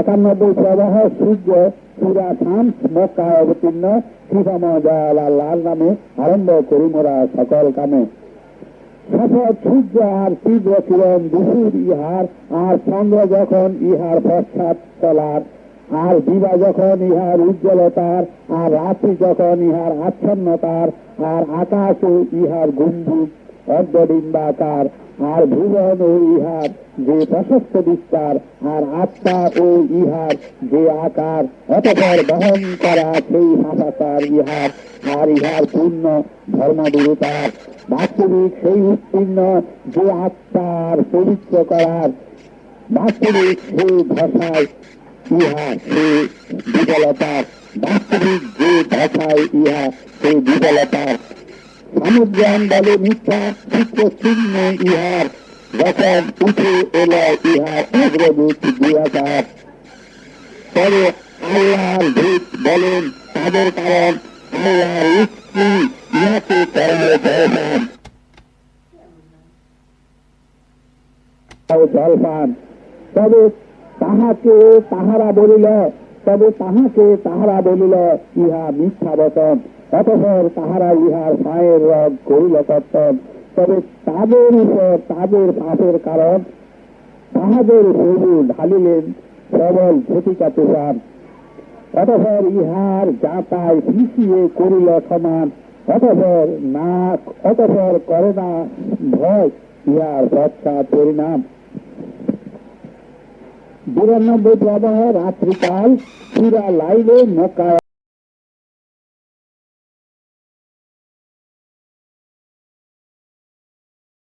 একানব্বই প্রবাহ সূর্য পুরা খান মক্কায় অবতীর্ণ দয়াল আল্লাহর নামে আরম্ভ করি মোরা সকল কামে। শপথ সূর্য আর তীব্র কিরণ দুপুর ইহার, আর চন্দ্র যখন ইহার পশ্চাৎ চলার আর দিবা যখন ইহার উজ্জ্বলতার, আর রাত্রি যখন ইহার আচ্ছন্নতার, আর আকাশ ইহার গম্ভীর অর্ধডিম্বাকার আর ভুবন ও ইহার যে প্রশস্ত বিস্তার, আর আত্মা ও ইহার যে আকার, অতপর বহন করা সেই হাসাকার ইহার, আর ইহার পূর্ণ ধর্মদুরতার বাস্তবিক সেই উত্তীর্ণ যে আত্মার পবিত্র করার, বাস্তবিক সেই ভাষায় ইহা সে বিফলতার বাস্তবিক যে ভাষায় ইহা সেই বিফলতার সমুদ্রান বলে মিথ্যা চিত্র চিহ্ন ইহার। যখন উঠে এলো ইহার অগ্রদূত দুয়াচার তবে আল্লাহর ভূত বলেন, তাদের কারণ স্ত্রী ইহাকে জলপান তবে তাহাকে তাহারা বলিল, তবে তাহাকে তাহারা বলিল, ইহা মিথ্যা বচন। অতঃপর তাহারা ইহার পায়ের রগ করিল কর্তন তবে তাদের উপর তাদের পাপের কারণ, তাহাদের প্রভু ঢালিলেন প্রবল ঝটিকা তুফান অতঃপর ইহার যাতায় পিছিয়ে করিল সমান অতঃপর না অতঃপর করে না ভয়, ইহার পশ্চাৎ পরিণাম। বিরানব্বই প্রবাহ রাত্রিকাল, পুরা লাইলে মক্কা